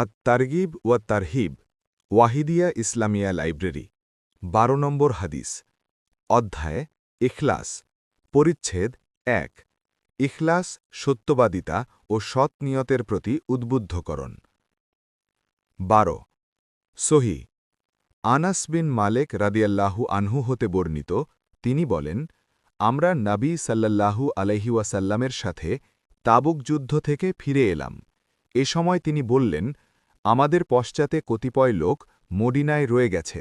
আত তারগিব ওয়া তারহিব, ওয়াহিদিয়া ইসলামিয়া লাইব্রেরি, বারো নম্বর হাদিস, অধ্যায়, ইখলাস, পরিচ্ছেদ এক, ইখলাস, সত্যবাদিতা ও সৎ নিয়তের প্রতি উদ্বুদ্ধকরণ। বারো, সহি, আনাস বিন মালেক রাদিয়াল্লাহু আনহু হতে বর্ণিত, তিনি বলেন, আমরা নাবী সাল্লাল্লাহু আলহিউসাল্লামের সাথে তাবুক যুদ্ধ থেকে ফিরে এলাম। এ সময় তিনি বললেন আমাদের পশ্চাতে কতিপয় লোক মডিনায় রয়ে গেছে।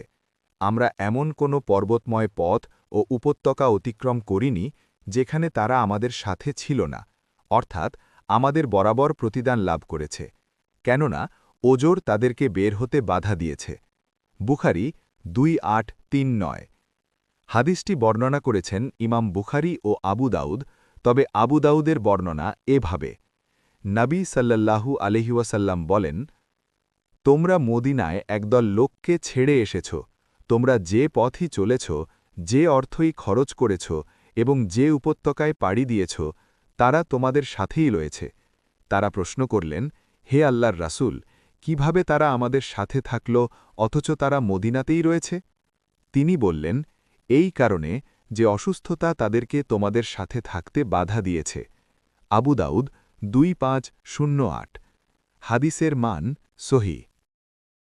আমরা এমন কোনো পর্বতময় পথ ও উপত্যকা অতিক্রম করিনি, যেখানে তারা আমাদের সাথে ছিল না, অর্থাৎ আমাদের বরাবর প্রতিদান লাভ করেছে। কেননা, ওজোর তাদেরকে বের হতে বাধা দিয়েছে। বুখারি দুই আট তিন নয়। হাদিসটি বর্ণনা করেছেন ইমাম বুখারি ও আবু দাউদ, তবে আবু দাউদের বর্ণনা এভাবে। নবী সাল্লাল্লাহু আলহিউসাল্লাম বলেন তোমরা মদিনায় একদল লোককে ছেড়ে এসেছ। তোমরা যে পথই চলেছ, যে অর্থই খরচ করেছ এবং যে উপত্যকায় পাড়ি দিয়েছ, তারা তোমাদের সাথেই রয়েছে। তারা প্রশ্ন করলেন, হে আল্লাহর রাসুল, কীভাবে তারা আমাদের সাথে থাকল, অথচ তারা মদিনাতেই রয়েছে? তিনি বললেন, এই কারণে যে অসুস্থতা তাদেরকে তোমাদের সাথে থাকতে বাধা দিয়েছে। আবু দাউদ দুই পাঁচ শূন্য আট। হাদিসের মান সহি।